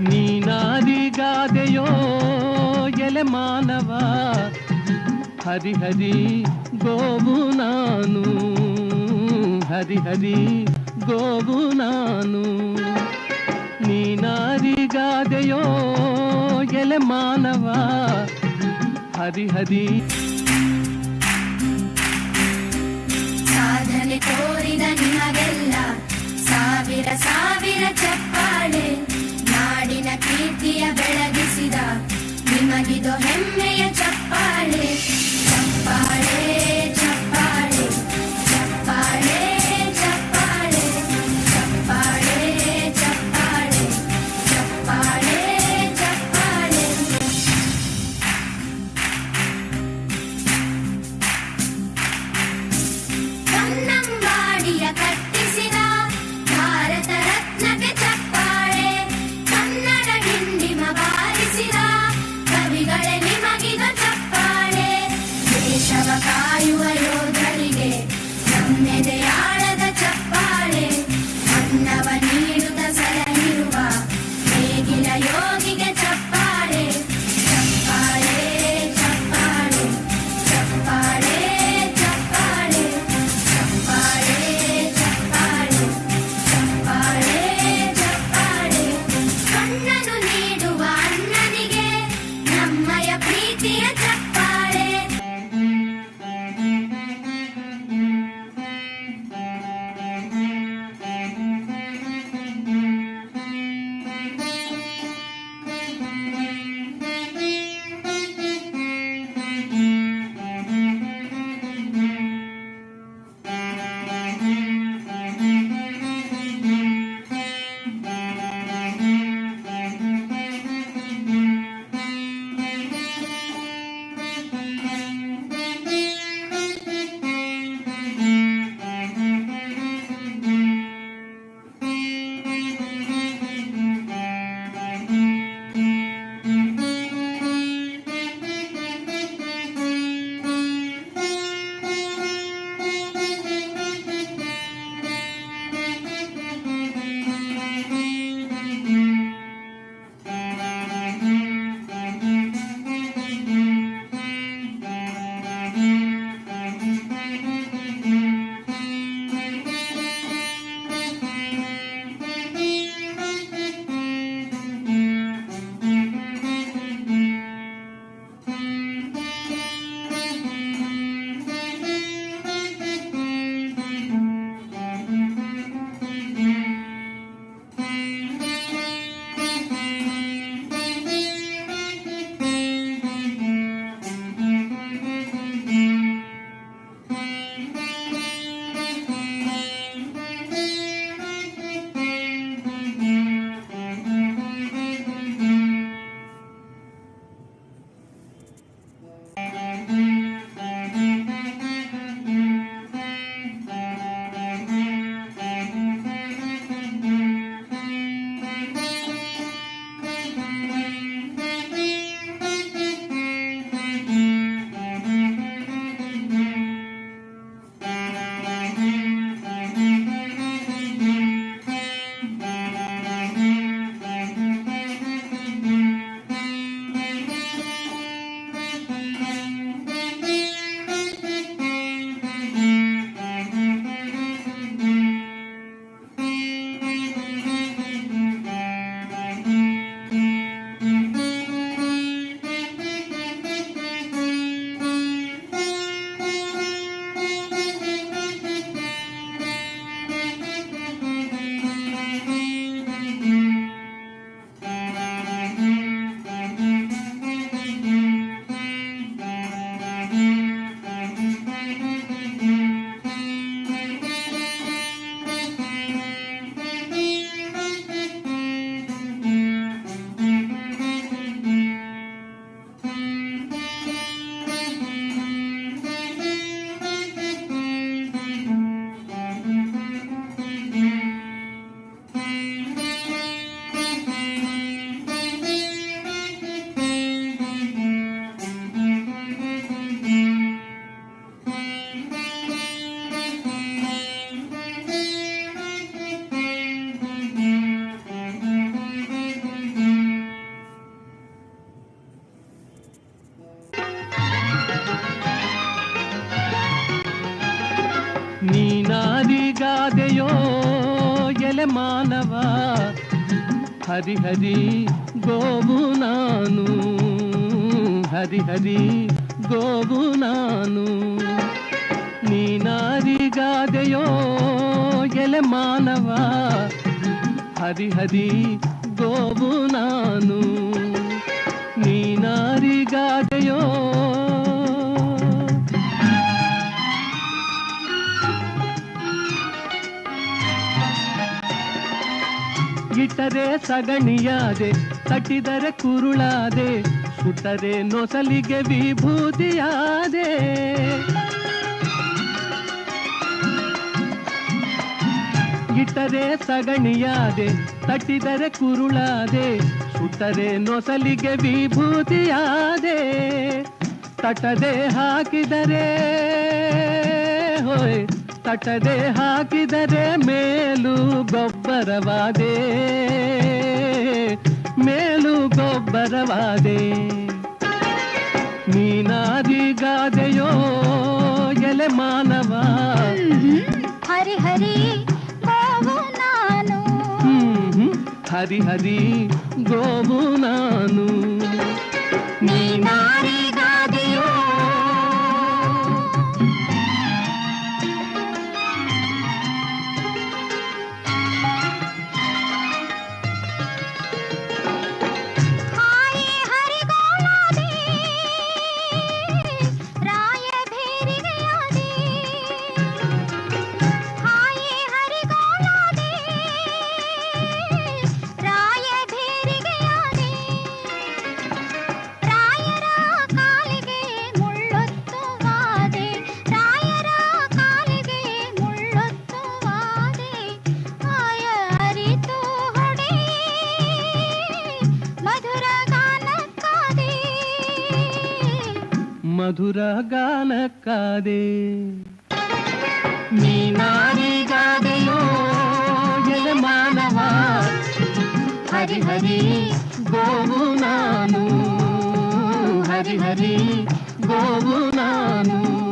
ನೀನಾದಿಗಾದೆಯೋ ಎಲೆ ಮಾನವ, ಹರಿ ಹರಿ ಗೋವು ನಾನು, ಹರಿ ಹರಿ ಗೋವು ನಾನು. ನೀನಾದಿಗಾದೆಯೋ ಎಲೆ ಮಾನವ, ಹರಿ ಹರಿ. ಸಾಧನೆ ತೋರಿದ ನಿಮಗೆಲ್ಲ, ಸಾವಿರ ಸಾವಿರ ಚಪ್ಪಾಳೆ. ಕೀರ್ತಿಯ ಬೆಳಗಿಸಿದ ನಿಮಗಿದು ಹೆಮ್ಮೆಯ ಚಪ್ಪಾಳೆ ಚಪ್ಪಾಳೆ You I know? మానవా హరి హరి గోవు నాను హరి హరి గోవు నాను ನೀ ನಾರಿಗಾದೆಯೋ ಎಲೆ ಮಾನವ ಹರಿ ಹರಿ ಗೋವು ನಾನು ನೀ ನಾರಿಗಾದೆಯೋ ಸಗಣಿಯಾದೆ, ತಟ್ಟಿದರೆ ಕುರುಳಾದೆ, ಸುಟ್ಟರೆ ನೊಸಲಿಗೆ ವಿಭೂತಿಯಾದೆ. ಇಟ್ಟರೆ ಸಗಣಿಯಾದೆ, ತಟ್ಟಿದರೆ ಕುರುಳಾದೆ, ಸುಟ್ಟರೆ ನೊಸಲಿಗೆ ವಿಭೂತಿಯಾದೆ. ತಟದೆ ಹಾಕಿದರೆ, ಹೋಯ್ ತಟದೆ ಹಾಕಿದರೆ ಮೇಲು ಗೊಬ್ಬರವಾದೆ ಮೇಲು ಗೊಬ್ಬರವಾದೆ. ನೀನಾದಿಗಾದೆಯೋ ಎಲೆ ಮಾನವ. ಹರಿ ಹರಿ ನಾನು. ಹರಿ ಹರಿ ಗೋವು ನಾನು. ಮಧುರ ಗಾನಕ್ಕಾದೆ ನೀನಾರಿಗಾದೆಯೋ ಎಲೆ ಮಾನವ ಹರಿ ಹರಿ ಗೋವು ನಾನು ಹರಿ ಹರಿ ಗೋವು ನಾನು ನೀನಾರಿ